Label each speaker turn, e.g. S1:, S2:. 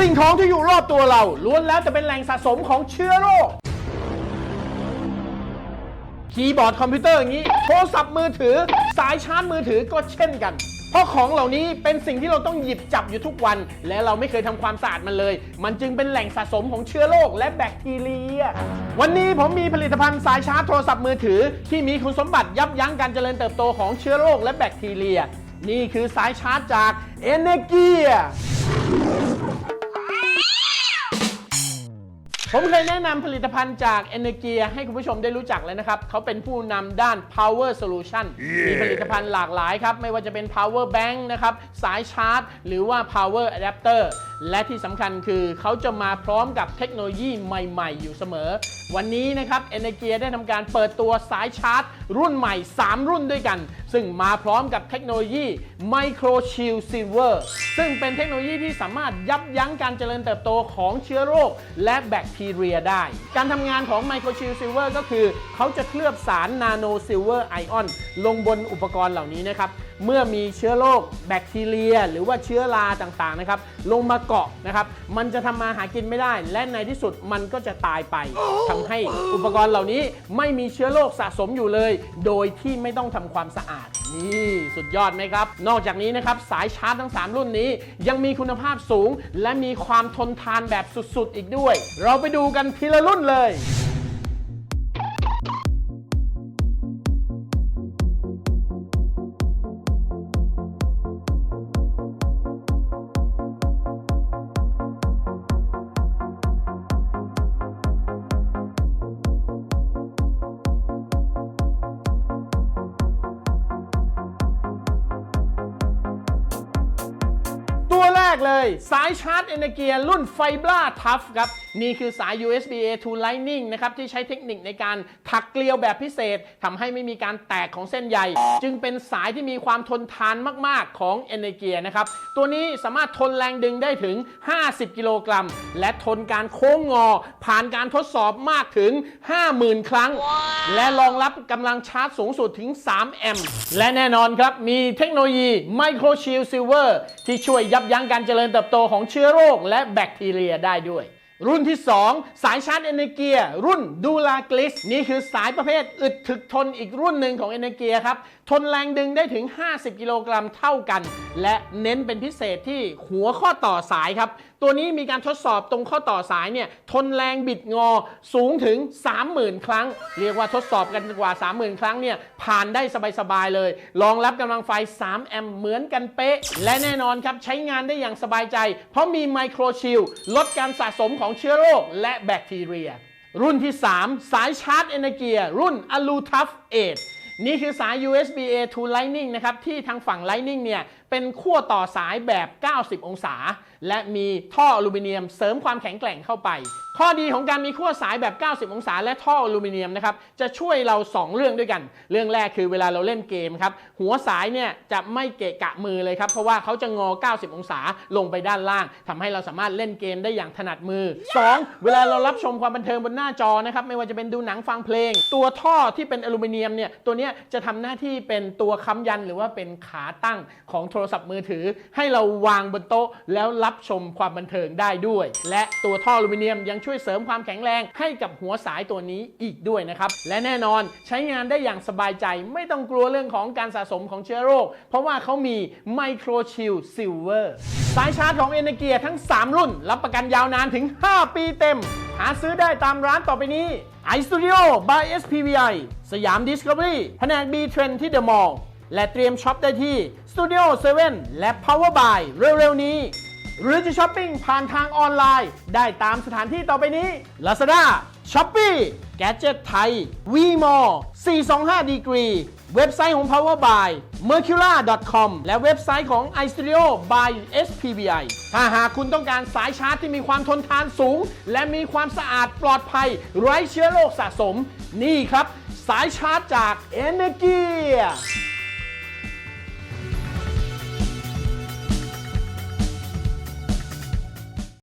S1: สิ่งของที่อยู่รอบตัวเราล้วนแล้วจะเป็นแหล่งสะสมของเชื้อโรค คีย์บอร์ดคอมพิวเตอร์อย่างนี้ โทรศัพท์มือถือ สายชาร์จมือถือก็เช่นกัน เพราะของเหล่านี้เป็นสิ่งที่เราต้องหยิบจับอยู่ทุกวัน และเราไม่เคยทำความสะอาดมันเลย มันจึงเป็นแหล่งสะสมของเชื้อโรคและแบคทีเรีย วันนี้ผมมีผลิตภัณฑ์สายชาร์จโทรศัพท์มือถือ ที่มีคุณสมบัติยับยั้งการเจริญเติบโตของเชื้อโรคและแบคทีเรีย นี่คือสายชาร์จจาก e n e r g i a ผมเคยแนะนำผลิตภัณฑ์จาก e n e r g i a ให้คุณผู้ชมได้รู้จักแล้วนะครับ เขาเป็นผู้นำด้าน power solution มีผลิตภัณฑ์หลากหลายครับ ไม่ว่าจะเป็น power bank นะครับ สายชาร์จ หรือว่า power adapter และที่สำคัญคือเขาจะมาพร้อมกับเทคโนโลยีใหม่ๆ อยู่เสมอ วันนี้นะครับ e n e r g i a ได้ทำการเปิดตัวสายชาร์จ รุ่นใหม่ 3 รุ่นด้วยกัน ซึ่งมาพร้อมกับเทคโนโลยี micro chill silver ซึ่งเป็นเทคโนโลยีที่สามารถยับยั้งการเจริญเติบโตของเชื้อโรค และแบคทีเรียได้ การทำงานของ micro chill silver ก็คือ เขาจะเคลือบสาร nano silver ion ลงบนอุปกรณ์เหล่านี้นะครับเมื่อมีเชื้อโรคแบคทีเรีย หรือว่าเชื้อราต่างๆนะครับลงมาเกาะนะครับมันจะทำมาหากินไม่ได้ และในที่สุดมันก็จะตายไปทำให้อุปกรณ์เหล่านี้ไม่มีเชื้อโรคสะสมอยู่เลย โดยที่ไม่ต้องทำความสะอาดนี่สุดยอดไหมครับ นอกจากนี้นะครับสายชาร์จทั้ง 3 รุ่นนี้ ยังมีคุณภาพสูง และมีความทนทานแบบสุดๆ อีกด้วย เราไปดูกันทีละรุ่นเลย กเลย สายชาร์จ e n e r g i a รุ่น Fibra Tough ครับ นี่คือสาย USB A to Lightning นะครับ ที่ใช้เทคนิคในการถักเกลียวแบบพิเศษทำให้ไม่มีการแตกของเส้นใย จึงเป็นสายที่มีความทนทานมาก ๆ ของ e n e r g i a นะครับ ตัวนี้สามารถทนแรงดึงได้ถึง 50 กิโลกรัม และทนการโค้งงอ ผ่านการทดสอบมากถึง 50,000 ครั้ง และรองรับกำลังชาร์จสูงสุดถึง 3 แอมป์และแน่นอนครับมีเทคโนโลยี Micro Shield Silver ที่ช่วยยับยั้งการเจริญเติบโตของเชื้อโรคและแบคทีเรียได้ด้วย รุ่นที่ 2 สายชาร์จเอเนเกีย รุ่นดูลากลิสนี่คือสายประเภทอึดถึกทนอีกรุ่นหนึ่งของเอเนเกียครับ ทนแรงดึงได้ถึง 50 กิโลกรัมเท่ากัน และเน้นเป็นพิเศษที่หัวข้อต่อสายครับ ตัวนี้มีการทดสอบตรงข้อต่อสายเนี่ย ทนแรงบิดงอสูงถึง 30,000 ครั้ง เรียกว่าทดสอบกันกว่า 30,000 ครั้งเนี่ย ผ่านได้สบายๆเลยรองรับกำลังไฟ 3 แอมป์เหมือนกันเป๊ะ และแน่นอนครับใช้งานได้อย่างสบายใจ เพราะมีไมโครชิลลดการสะสมของเชื้อโรคและแบคทีเรีย รุ่นที่ 3 สายชาร์จเอเนเกีย รุ่น a l u t u f 8นี่คือสาย USB A to Lightning นะครับ ที่ทางฝั่ง Lightning เนี่ย เป็นขั้วต่อสายแบบ 90 องศา และมีท่ออลูมิเนียมเสริมความแข็งแกร่งเข้าไป ข้อดีของการมีขั้วสายแบบ 90 องศา และท่ออลูมิเนียมนะครับ จะช่วยเรา 2 เรื่องด้วยกัน เรื่องแรกคือเวลาเราเล่นเกมครับ หัวสายเนี่ยจะไม่เกะกะมือเลยครับ เพราะว่าเขาจะงอ 90 องศาลงไปด้านล่างทำให้เราสามารถเล่นเกมได้อย่างถนัดมือ 2. เวลาเรารับชมความบันเทิงบนหน้าจอนะครับ ไม่ว่าจะเป็นดูหนังฟังเพลง ตัวท่อที่เป็นอลูมิเนียมเนี่ย ตัวเนี้ยจะทำหน้าที่เป็นตัวค้ำยันหรือว่าเป็นขาตั้งของโทรรศัพท์มือถือ ให้เราวางบนโต๊ะ แล้วรับชมความบันเทิงได้ด้วย และตัวท่ออลูมิเนียมยังช่วยเสริมความแข็งแรงให้กับหัวสายตัวนี้อีกด้วยนะครับ และแน่นอนใช้งานได้อย่างสบายใจไม่ต้องกลัวเรื่องของการสะสมของเชื้อโรค เพราะว่าเขามีไมโครชิลซิลเวอร์สายชาร์จของเอเนเกียทั้ง 3 รุ่น รับประกันยาวนานถึง 5 ปีเต็ม หาซื้อได้ตามร้านต่อไปนี้ iStudio by SPVI สยาม Discovery แผนก B Trend ที่ The Mall และเตรียมช็อปได้ที่ Studio 7 และ Power by เร็ว ๆ นี้ หรือจะช้อปปิ้งผ่านทางออนไลน์ ได้ตามสถานที่ต่อไปนี้ Lazada, Shopee, Gadget ไทย Vmall 425 Degree เว็บไซต์ของ Power by mercura.com และเว็บไซต์ของ iStudio by SPBI ถ้าหากคุณต้องการสายชาร์จที่มีความทนทานสูง และมีความสะอาดปลอดภัย ไร้เชื้อโรคสะสม นี่ครับ สายชาร์จจาก Energia